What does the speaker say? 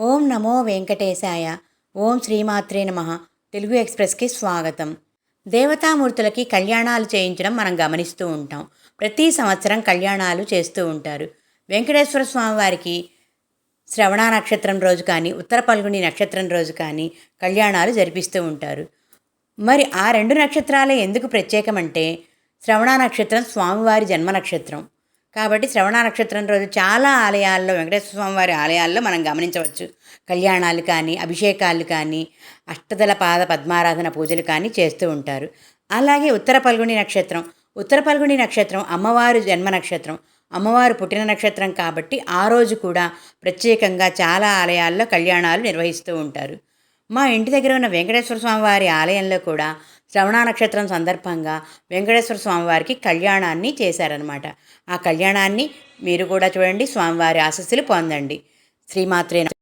ఓం నమో వెంకటేశాయ. ఓం శ్రీమాత్రే నమ. తెలుగు ఎక్స్ప్రెస్కి స్వాగతం. దేవతామూర్తులకి కళ్యాణాలు చేయించడం మనం గమనిస్తూ ఉంటాం. ప్రతి సంవత్సరం కళ్యాణాలు చేస్తూ ఉంటారు. వెంకటేశ్వర స్వామి వారికి శ్రవణ నక్షత్రం రోజు కానీ ఉత్తర పల్గుని నక్షత్రం రోజు కానీ కళ్యాణాలు జరిపిస్తూ ఉంటారు. మరి ఆ రెండు నక్షత్రాలే ఎందుకు ప్రత్యేకమంటే శ్రవణ నక్షత్రం స్వామివారి జన్మ నక్షత్రం. కాబట్టి శ్రవణ నక్షత్రం రోజు చాలా ఆలయాల్లో వెంకటేశ్వర స్వామి వారి ఆలయాల్లో మనం గమనించవచ్చు. కళ్యాణాలు కానీ అభిషేకాలు కానీ అష్టదల పాద పద్మారాధన పూజలు కానీ చేస్తూ ఉంటారు. అలాగే ఉత్తర పల్గుని నక్షత్రం. ఉత్తర పల్గుని నక్షత్రం అమ్మవారు జన్మ నక్షత్రం. అమ్మవారు పుట్టిన నక్షత్రం కాబట్టి ఆ రోజు కూడా ప్రత్యేకంగా చాలా ఆలయాల్లో కళ్యాణాలు నిర్వహిస్తూ ఉంటారు. మా ఇంటి దగ్గర ఉన్న వెంకటేశ్వర స్వామి వారి ఆలయంలో కూడా శ్రవణ నక్షత్రం సందర్భంగా వెంకటేశ్వర స్వామి వారికి కళ్యాణాన్ని చేశారనమాట ఆ కళ్యాణాన్ని మీరు కూడా చూడండి స్వామివారి ఆశస్సులు పొందండి. శ్రీమాత్రే